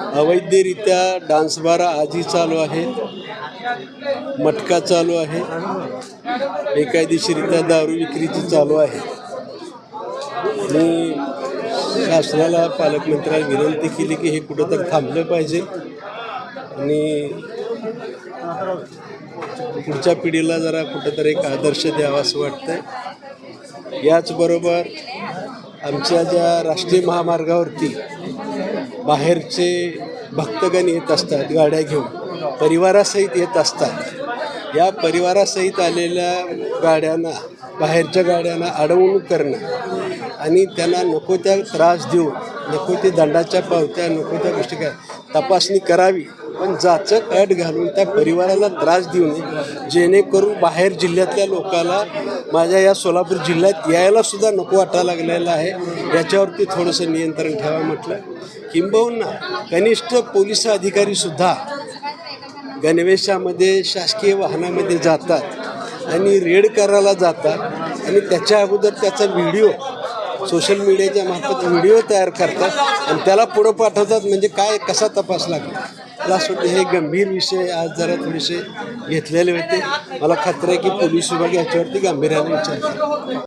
अवैधरित्या dance bar आजही चालू आहेत मटका चालू आहे. बेकायदेशीरित्या दारू विक्रीची चालू आहे. मी शासनाला पालकमंत्र्याला विनंती केली की हे कुठंतरी थांबलं पाहिजे. आणि पुढच्या पिढीला जरा कुठंतरी एक आदर्श द्यावा असं वाटतंय. याचबरोबर आमच्या ज्या राष्ट्रीय महामार्गावरती बाहेरचे भक्तगण येत असतात गाड्या घेऊन. परिवारासहित येत असतात. या परिवारासहित आलेल्या गाड्यांना बाहेरच्या गाड्यांना अडवणूक करणं आणि त्यांना नको त्या त्रास देऊन नको ते दंडाच्या पावत्या नको त्या गोष्टी काय तपासणी करावी. पण जाचक अट घालून त्या परिवाराला त्रास देऊ नये जेणेकरून बाहेर जिल्ह्यातल्या लोकाला माझ्या या सोलापूर जिल्ह्यात यायला सुद्धा नको वाटायला लागलेलं आहे. याच्यावरती थोडंसं नियंत्रण ठेवा म्हटलं. किंबहुना कनिष्ठ पोलीस अधिकारीसुद्धा गणवेशामध्ये शासकीय वाहनामध्ये जातात आणि रेड करायला जातात. आणि त्याच्या अगोदर त्याचा व्हिडिओ सोशल मीडियाच्या मार्फत व्हिडिओ तयार करतात आणि त्याला पुढं पाठवतात म्हणजे काय कसा तपास लागला? मला असं वाटतं हे गंभीर विषय आज जरा थोडेसे घेतलेले होते. मला खात्री आहे की पोलीस विभाग याच्यावरती गांभीर्याने विचार